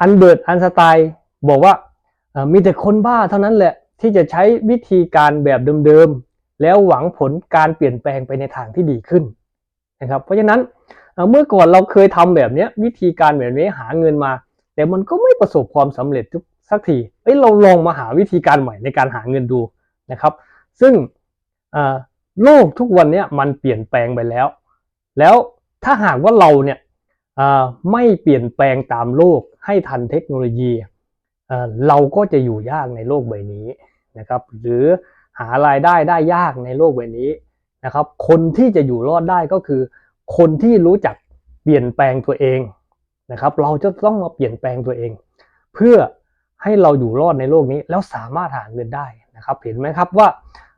อันเบิร์ตอันสไตล์บอกว่ามีแต่คนบ้าเท่านั้นแหละที่จะใช้วิธีการแบบเดิมๆ แล้วหวังผลการเปลี่ยนแปลงไปในทางที่ดีขึ้นนะครับเพราะฉะนั้นเมื่อก่อนเราเคยทำแบบนี้วิธีการแบบนี้หาเงินมา แต่มันก็ไม่ประสบความสำเร็จทุกสักทีเอ้ยเราลองมาหาวิธีการใหม่ในการหาเงินดูนะครับ ซึ่งโลกทุกวันนี้มันเปลี่ยนแปลงไปแล้ว แล้วถ้าหากว่าเราเนี่ยไม่เปลี่ยนแปลงตามโลก ให้ทันเทคโนโลยี เราก็จะอยู่ยากในโลกใบนี้นะครับ หรือหารายได้ได้ยากในโลกใบนี้นะครับ คนที่จะอยู่รอดได้ก็คือ คนที่รู้จักเปลี่ยนแปลงตัวเองนะครับ เราจะต้องมาเปลี่ยนแปลงตัวเอง เพื่อให้เราอยู่รอดในโลกนี้แล้วสามารถหาเงินได้นะครับ เห็นไหมครับว่า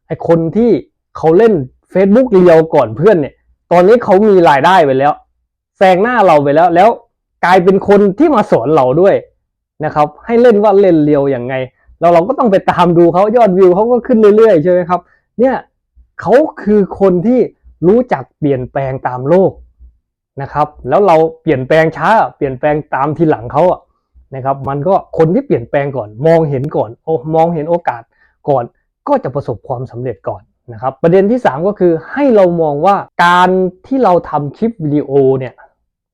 ไอคนที่เขาเล่น Facebook เรียวก่อนเพื่อนเนี่ย ตอนนี้เขามีรายได้ไปแล้วแซงหน้าเราไปแล้วแล้ว กลายเป็นคนที่มาสอนเราด้วยนะครับ ให้เล่นว่าเล่นเรียวอย่างไง เราเราก็ต้องไปตามดูเขายอดวิวเขาก็ขึ้นเรื่อยๆใช่ไหมครับ เนี่ยเขาคือคนที่รู้จักเปลี่ยนแปลงตามโลกนะครับ แล้วเราเปลี่ยนแปลงช้า เปลี่ยนแปลงตามทีหลังเขาอะนะครับ มันก็คนที่เปลี่ยนแปลงก่อน มองเห็นก่อนโอ้มองเห็นโอกาสก่อน ก็จะประสบความสำเร็จก่อนนะครับ ประเด็นที่ 3 ก็คือให้เรามองว่าการที่เราทำคลิปวิดีโอเนี่ย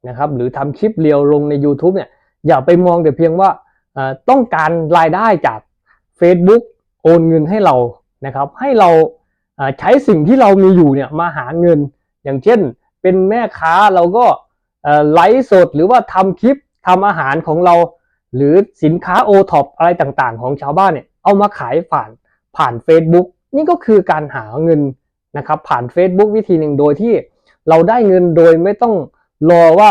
นะครับหรือทำคลิปเรียวลงใน YouTube เนี่ยอย่าไปมองแต่เพียงว่าต้องการรายได้จาก Facebook โอนเงินให้เรานะครับ ให้เราใช้สิ่งที่เรามีอยู่เนี่ยมาหาเงิน อย่างเช่น เป็นแม่ค้าเราก็ไลฟ์สดหรือว่าทำคลิปทำอาหารของเรา หรือสินค้าโอท็อปอะไรต่างๆ ของชาวบ้านเนี่ยเอามาขายผ่านผ่าน Facebook นี่ก็คือการหาเงินนะครับผ่าน Facebook วิธีหนึ่งโดยที่เราได้เงินโดยไม่ต้อง รอว่า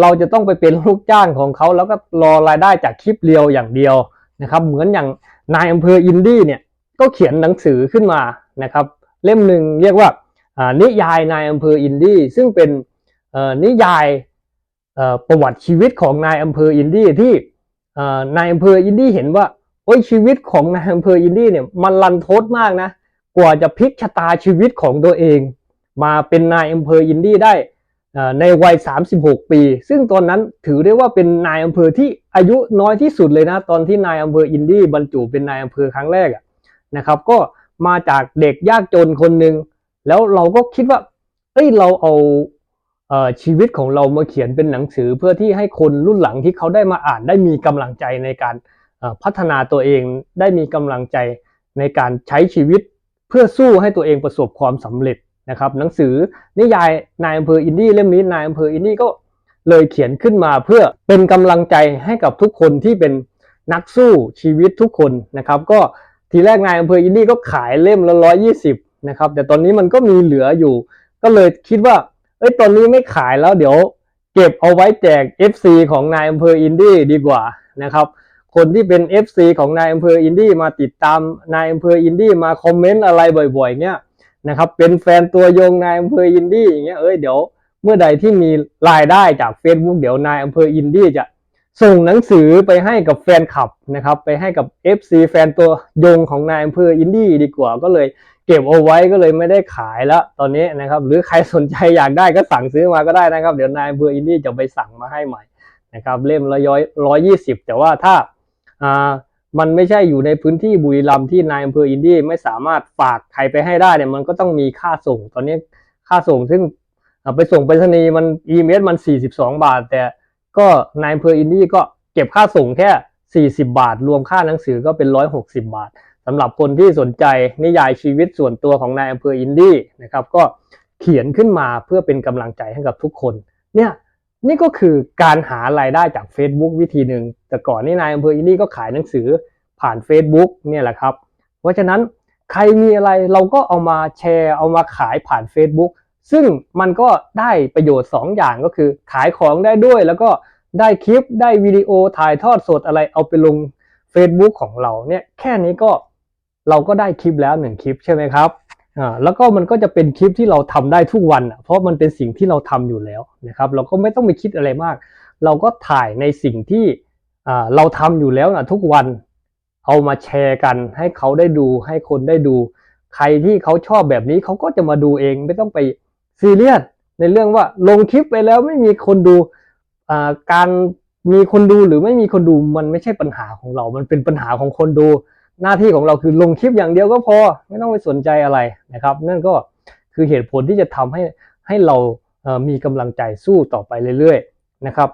เราจะต้องไปเป็นลูกจ้างของเขาแล้วก็รอรายได้จากคลิปเรียวอย่างเดียวนะครับ เหมือนอย่างนายอำเภออินดี้เนี่ยก็เขียนหนังสือขึ้นมานะครับ เล่มหนึ่งเรียกว่านิยายนายอำเภออินดี้ซึ่งเป็นนิยายประวัติชีวิตของนายอำเภออินดี้ที่นายอำเภออินดี้เห็นว่าโอ้ยชีวิตของนายอำเภออินดี้เนี่ยมันรันทดมากนะ กว่าจะพลิกชะตาชีวิตของตัวเอง มาเป็นนายอำเภออินดี้ได้ ในวัย 36 ปี ซึ่งตอนนั้นถือได้ว่าเป็นนายอำเภอที่อายุน้อยที่สุดเลยนะ ตอนที่นายอำเภออินดี้บรรจุเป็นนายอำเภอครั้งแรกนะครับ ก็มาจากเด็กยากจนคนหนึ่งแล้วเราก็คิดว่าเอ้ยเราเอาเอชีวิตของเรามาเขียนเป็นหนังสือเพื่อที่ให้คนรุ่นหลังที่เขาได้มาอ่านได้มีกำลังใจในการพัฒนาตัวเองได้มีกำลังใจในการใช้ชีวิตเพื่อสู้ให้ตัวเองประสบความสำเร็จ นะครับหนังสือนิยายนายอำเภออินดี้เล่มนี้นายอำเภออินดี้ก็เลยเขียนขึ้นมาเพื่อเป็นกำลังใจให้กับทุกคนที่เป็นนักสู้ชีวิตทุกคนนะครับ ก็ทีแรกนายอำเภออินดี้ก็ขายเล่มละร้อยยี่สิบนะครับแต่ตอนนี้มันก็มีเหลืออยู่ ก็เลยคิดว่าเอ้ยตอนนี้ไม่ขายแล้วเดี๋ยวเก็บเอาไว้แจก FC ของนายอำเภออินดี้ดีกว่านะครับ คนที่เป็น FC ของนายอำเภออินดี้มาติดตามนายอำเภออินดี้มาคอมเมนต์อะไรบ่อยๆเนี่ย นะครับ เป็นแฟนตัวยงนายอำเภออินดี้อย่างเงี้ยเอ้ยเดี๋ยวเมื่อใดที่มีรายได้จาก Facebook เดี๋ยวนายอำเภออินดี้จะส่งหนังสือไปให้กับแฟนคลับนะครับ ไปให้กับ FC แฟนตัวยงของนายอำเภออินดี้ดีกว่าก็เลยเก็บเอาไว้ก็เลยไม่ได้ขายแล้วตอนนี้นะครับ หรือใครสนใจอยากได้ก็สั่งซื้อมาก็ได้นะครับ เดี๋ยวนายอำเภออินดี้จะไปสั่งมาให้ใหม่นะครับ เล่มละร้อยร้อยยี่สิบแต่ว่าถ้าอ่า มันไม่ใช่อยู่ในพื้นที่บุรีรัมย์ที่นายอำเภออินดี้ไม่สามารถฝากใครไปให้ได้เนี่ยมันก็ต้องมีค่าส่ง ตอนนี้ค่าส่งซึ่งไปส่งไปรษณีย์มันอีเมลมัน 42 บาท แต่ก็นายอำเภออินดี้ก็เก็บค่าส่งแค่ 40 บาท รวมค่าหนังสือก็เป็น 160 บาทสำหรับคนที่สนใจนิยายชีวิตส่วนตัวของนายอำเภออินดี้นะครับก็เขียนขึ้นมาเพื่อเป็นกำลังใจให้กับทุกคนเนี่ย นี่ก็คือการหารายได้จาก Facebook วิธีหนึ่งแต่ก่อนนี่นายอำเภออินดี้ก็ขายหนังสือผ่าน Facebook เนี่ยแหละครับ เพราะฉะนั้นใครมีอะไรเราก็เอามาแชร์เอามาขายผ่าน Facebook ซึ่งมันก็ได้ประโยชน์ 2 อย่างก็คือ ขายของได้ด้วยแล้วก็ได้คลิปได้วิดีโอถ่ายทอดสดอะไรเอาไปลง Facebook ของเราเนี่ยแค่นี้ก็เราก็ได้คลิปแล้วหนึ่งคลิปใช่ไหมครับ อ่าแล้วก็มันก็จะเป็นคลิปที่เราทำได้ทุกวัน เพราะมันเป็นสิ่งที่เราทำอยู่แล้วนะครับ เราก็ไม่ต้องไปคิดอะไรมาก เราก็ถ่ายในสิ่งที่อ่าเราทำอยู่แล้วนะทุกวันเอามาแชร์กัน ให้เขาได้ดูให้คนได้ดู ใครที่เขาชอบแบบนี้เขาก็จะมาดูเองไม่ต้องไปซีเรียสในเรื่องว่าลงคลิปไปแล้วไม่มีคนดูการมีคนดูหรือไม่มีคนดูมันไม่ใช่ปัญหาของเรา มันเป็นปัญหาของคนดู หน้าที่ของเราคือลงคลิปอย่างเดียวก็พอ ไม่ต้องไปสนใจอะไรนะครับ นั่นก็คือเหตุผลที่จะทำให้ให้เรามีกำลังใจสู้ต่อไปเรื่อยๆนะครับ